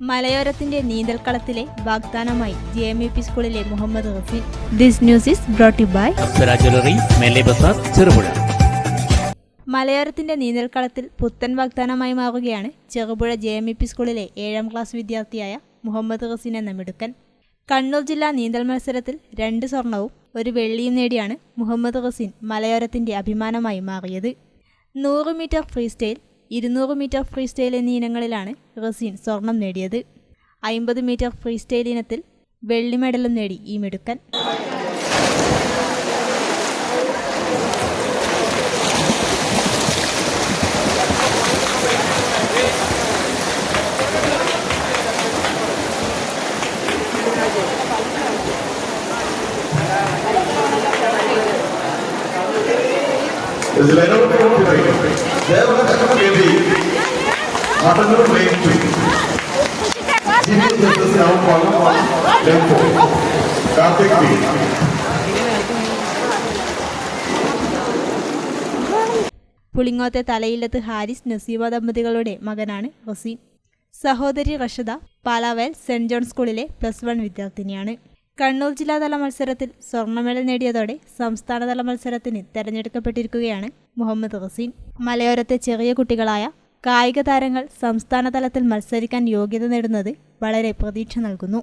മലയോരത്തിന്റെ നീന്തൽക്കളത്തിലെ വാഗ്ദാനമായി ജെ എം യു പി സ്കൂളിലെ Muhammad Rafeen this news is brought by Cherupuzha മലയോരത്തിന്റെ നീന്തൽക്കളത്തിൽ പുത്തൻ വാഗ്ദാനമായി മാറുകയാണ് Cherupuzha J M E P സ്കൂളിലെ ഏഴാം ക്ലാസ് വിദ്യാർത്ഥിയായ മുഹമ്മദ് റസീൻ എന്ന മിടുക്കൻ. കണ്ണൂർ ജില്ലാ നീന്തൽ മത്സരത്തിൽ രണ്ട് സ്വർണവും ഒരു വെള്ളിയും നേടിയാണ് മുഹമ്മദ് റസീൻ മലയോരത്തിന്റെ അഭിമാനമായി മാറിയത്. നൂറ് മീറ്റർ ഫ്രീ സ്റ്റൈൽ ഇരുന്നൂറ് മീറ്റർ ഫ്രീ സ്റ്റൈൽ എന്നീ ഇനങ്ങളിലാണ് റസീൻ സ്വർണം നേടിയത്. അയിമ്പത് മീറ്റർ ഫ്രീ സ്റ്റൈൽ ഇനത്തിൽ വെള്ളി മെഡലും നേടി ഈ മിടുക്കൻ. പുളിങ്ങോത്തെ തലയില്ലത്ത് ഹാരിസ് നസീബ ദമ്പതികളുടെ മകനാണ് റസീൻ സഹോദരി റഷദ പാലാവയൽ സെന്റ് ജോൺ സ്കൂളിലെ പ്ലസ് വൺ വിദ്യാർത്ഥിനിയാണ്. കണ്ണൂർ ജില്ലാതല മത്സരത്തിൽ സ്വർണമെഡൽ നേടിയതോടെ സംസ്ഥാനതല മത്സരത്തിന് തെരഞ്ഞെടുക്കപ്പെട്ടിരിക്കുകയാണ് മുഹമ്മദ് റസീൻ. മലയോരത്തെ ചെറിയ കുട്ടികളായ കായിക താരങ്ങൾ സംസ്ഥാന തലത്തിൽ മത്സരിക്കാൻ യോഗ്യത നേടുന്നത് വളരെ പ്രതീക്ഷ നൽകുന്നു.